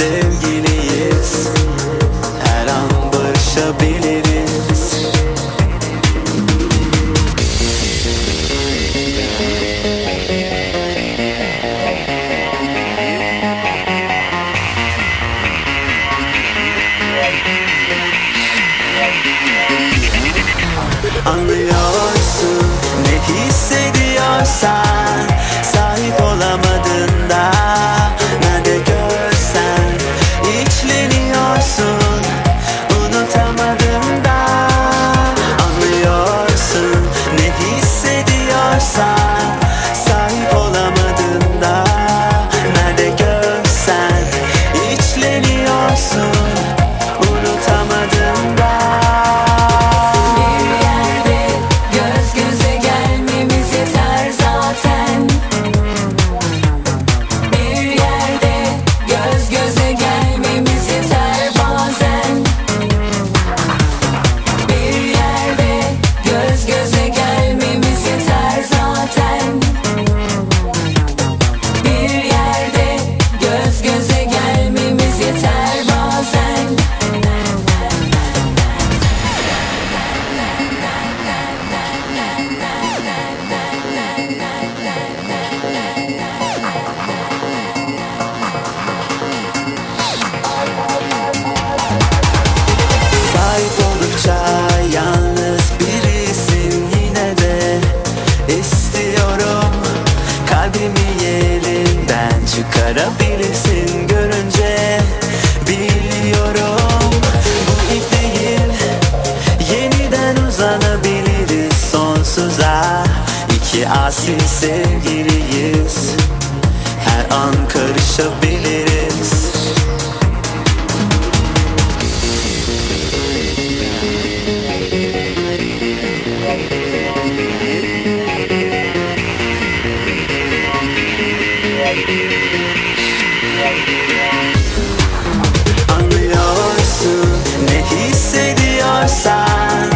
sevgiliyiz. Her an barışabiliriz. Anlıyorsun ne hissediyorsan. kalbimi yerinden çıkarabilirsin görünce. Biliyorum bu ilk değil. Yeniden uzanabiliriz sonsuza. İki asil sevgiliyiz. Her an karışabiliriz. Anlıyorsun ne hissediyorsan.